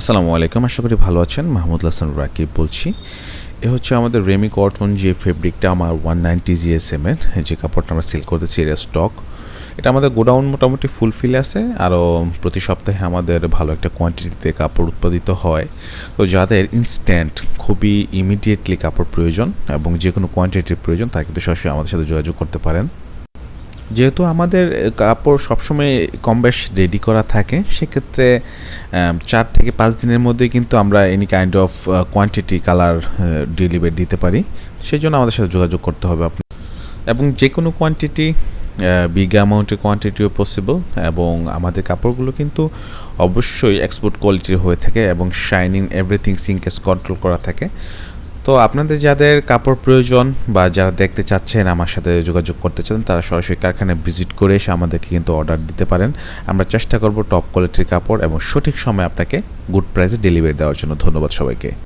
আসসালামু আলাইকুম, আশা করি ভালো আছেন। মাহমুদ হাসান রাকিব বলছি। এ হচ্ছে আমাদের রেমি কটন যে ফেব্রিকটা আমার ওয়ান নাইনটি জিএসএমের যে কাপড়টা আমরা সেল করতেছি এর স্টক এটা আমাদের গোডাউন মোটামুটি ফুলফিল আছে। আরও প্রতি সপ্তাহে আমাদের ভালো একটা কোয়ান্টিটিতে কাপড় উৎপাদিত হয়। তো যাদের ইনস্ট্যান্ট খুবই ইমিডিয়েটলি কাপড় প্রয়োজন এবং যে কোনো কোয়ান্টিটির প্রয়োজন, তারা কিন্তু সরাসরি আমাদের সাথে যোগাযোগ করতে পারেন। যেহেতু আমাদের কাপড় সবসময় কম বেশ রেডি করা থাকে, সেক্ষেত্রে চার থেকে পাঁচ দিনের মধ্যে কিন্তু আমরা any kind of quantity colour delivery দিতে পারি। সেই জন্য আমাদের সাথে যোগাযোগ করতে হবে আপনি। এবং যে কোনো কোয়ান্টিটি বিগ অ্যামাউন্টের কোয়ান্টিটিও পসিবল এবং আমাদের কাপড়গুলো কিন্তু অবশ্যই এক্সপোর্ট কোয়ালিটির হয়ে থাকে এবং শাইনিং এভরিথিং সিঙ্কেস কন্ট্রোল করা থাকে। তো আপনাদের যাদের কাপড় প্রয়োজন বা যারা দেখতে চাচ্ছেন, আমার সাথে যোগাযোগ করতে চান, তারা সরাসরি কারখানায় ভিজিট করে এসে আমাদেরকে কিন্তু অর্ডার দিতে পারেন। আমরা চেষ্টা করব টপ কোয়ালিটির কাপড় এবং সঠিক সময় আপনাকে গুড প্রাইসে ডেলিভারি দেওয়ার জন্য। ধন্যবাদ সবাইকে।